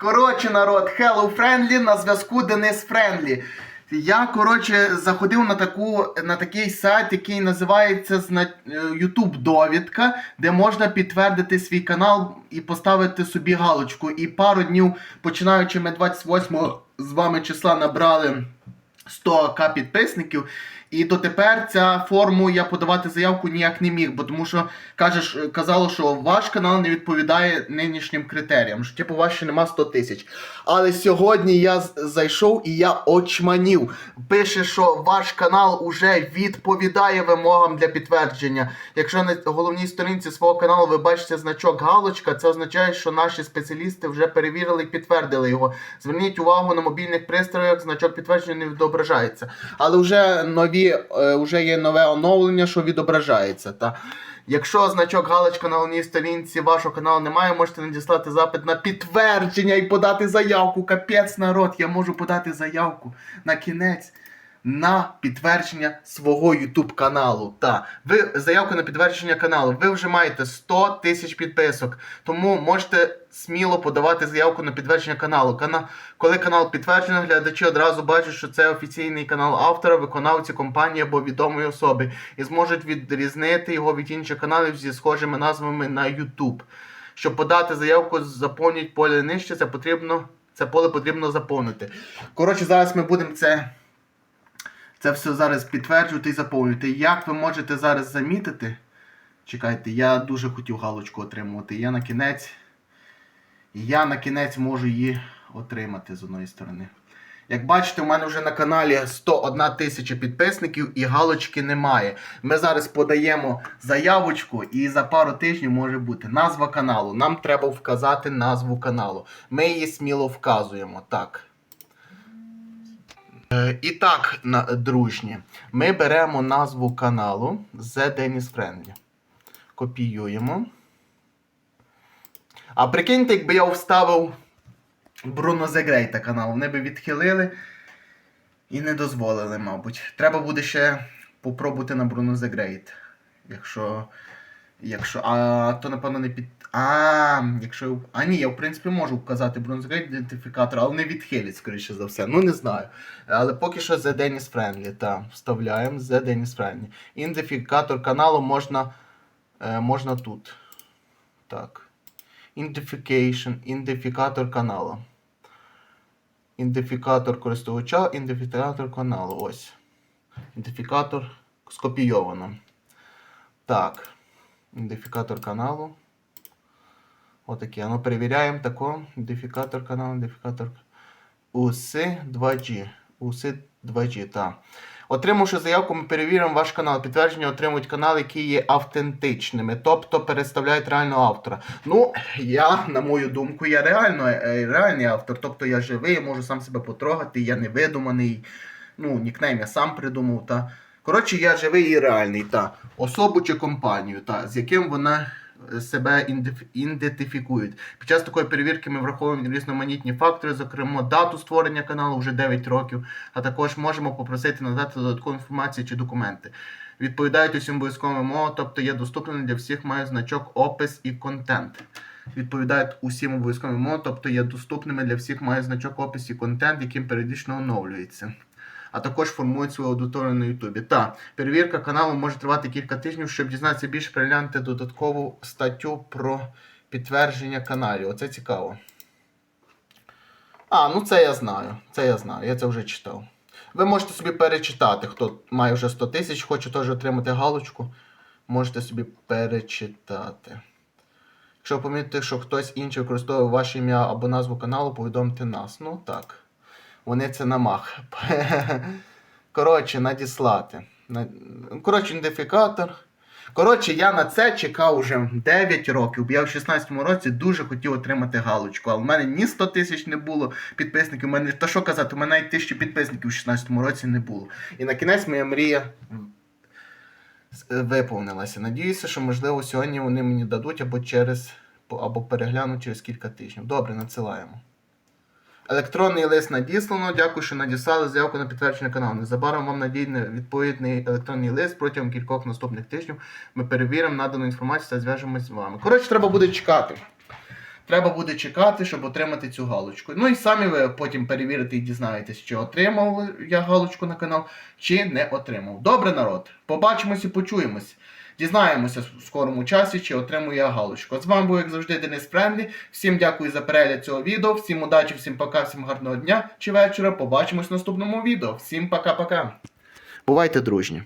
Коротше, народ, Hello Friendly, на зв'язку Денис Friendly. Я, коротше, заходив на таку, на такий сайт, який називається е, YouTube довідка, де можна підтвердити свій канал і поставити собі галочку. І пару днів, починаючи ми 28 з вами числа, набрали 100к підписників. І дотепер ця форму я подавати заявку ніяк не міг, бо тому що кажеш, казало, що ваш канал не відповідає нинішнім критеріям. Що типу у нема 100 тисяч. Але сьогодні я зайшов і я очманів. Пише, що ваш канал уже відповідає вимогам для підтвердження. Якщо на головній сторінці свого каналу ви бачите значок галочка, це означає, що наші спеціалісти вже перевірили і підтвердили його. Зверніть увагу на мобільних пристроях, значок підтвердження не відображається. Але вже нові, е, вже є нове оновлення, що відображається. Та. Якщо значок галочка на головній сторінці вашого каналу немає, можете надіслати запит на підтвердження і подати заявку. Капець народ, я можу подати заявку на кінець. На підтвердження свого YouTube каналу. Та ви заявку на підтвердження каналу. Ви вже маєте 100 тисяч підписок. Тому можете сміло подавати заявку на підтвердження каналу. Кана... Коли канал підтверджено, глядачі одразу бачать, що це офіційний канал автора, виконавці компанії або відомої особи, і зможуть відрізнити його від інших каналів зі схожими назвами на YouTube. Щоб подати заявку, заповніть поле нижче, це потрібно. Це поле потрібно заповнити. Коротше, зараз ми будемо це, це все зараз підтверджувати і заповнювати. Як ви можете зараз замітити? Чекайте, я дуже хотів галочку отримувати. Я на кінець. Я на кінець можу її отримати з одної сторони. Як бачите, у мене вже на каналі 101 тисяча підписників і галочки немає. Ми зараз подаємо заявочку, і за пару тижнів може бути назва каналу. Нам треба вказати назву каналу. Ми її сміло вказуємо. Так. Е, І так, дружні, ми беремо назву каналу The Dennis Friendly. Копіюємо. А прикиньте, якби я вставив Бруно Зегрейта канал, вони би відхилили і не дозволили, мабуть. Треба буде ще попробувати на Бруно Зегрейт. Якщо. Якщо. А то напевно не під. А, якщо. А ні, я в принципі можу вказати Бруно Зегрейт ідентифікатор, але не відхилять, скоріше за все. Ну не знаю. Але поки що The Dennis Friendly. Так, вставляємо The Dennis Friendly. Ідентифікатор каналу можна, е, можна тут. Так. Identification, ідентифікатор каналу. Ідентифікатор користувача, ідентифікатор каналу. Ось. Ідентифікатор скопійовано. Так. Ідентифікатор каналу. Отаке. Ну, перевіряємо тако. Ідентифікатор каналу, ідентифікатор. УСИ 2G. УСИ 2G, так. Отримавши заявку, ми перевіримо ваш канал. Підтвердження отримують канали, які є автентичними, тобто переставляють реального автора. Ну, я, на мою думку, я реально е, реальний автор. Тобто я живий, я можу сам себе потрогати, я не видуманий. Ну, нікнейм я сам придумав. Та. Коротше, я живий і реальний. Та. Особу чи компанію, та, з яким вона е, себе ідентиф- ідентифікують. Під час такої перевірки ми враховуємо різноманітні фактори, зокрема дату створення каналу вже 9 років, а також можемо попросити надати додаткову інформацію чи документи. Відповідають усім обов'язковим вимогам, тобто є доступними для всіх, має значок опис і контент. Відповідають усім обов'язковим вимогам, тобто є доступними для всіх, має значок опис і контент, яким періодично оновлюється. А також формують свою аудиторію на Ютубі. Та перевірка каналу може тривати кілька тижнів, щоб дізнатися більше, переглянути додаткову статтю про підтвердження каналів. Оце цікаво. А, ну це я знаю. Це я знаю, я це вже читав. Ви можете собі перечитати, хто має вже 100 тисяч, хоче теж отримати галочку. Можете собі перечитати. Якщо помітите, що хтось інший використовує ваше ім'я або назву каналу, повідомте нас. Ну так. Вони це намах. Коротше, надіслати. Коротше, ідентифікатор. Коротше, я на це чекав вже 9 років. Я в 16-му році дуже хотів отримати галочку. Але в мене ні 100 тисяч не було підписників. У мене, та що казати, у мене навіть тисячі підписників в 16-му році не було. І на кінець моя мрія е, виповнилася. Надіюся, що можливо сьогодні вони мені дадуть або через або переглянуть через кілька тижнів. Добре, надсилаємо. Електронний лист надіслано. Дякую, що надіслали заявку на підтвердження каналу. Незабаром вам надійний відповідний електронний лист протягом кількох наступних тижнів. Ми перевіримо надану інформацію та зв'яжемось з вами. Коротше, треба буде чекати. треба буде чекати, щоб отримати цю галочку. Ну і самі ви потім перевірите і дізнаєтесь, чи отримав я галочку на канал, чи не отримав. Добре, народ. Побачимось і почуємось. Дізнаємося в скорому часі, чи отримую я галочку. З вами був, як завжди, Денис Френдлі. Всім дякую за перегляд цього відео. Всім удачі, всім пока, всім гарного дня чи вечора. Побачимось в наступному відео. Всім пока-пока. Бувайте дружні.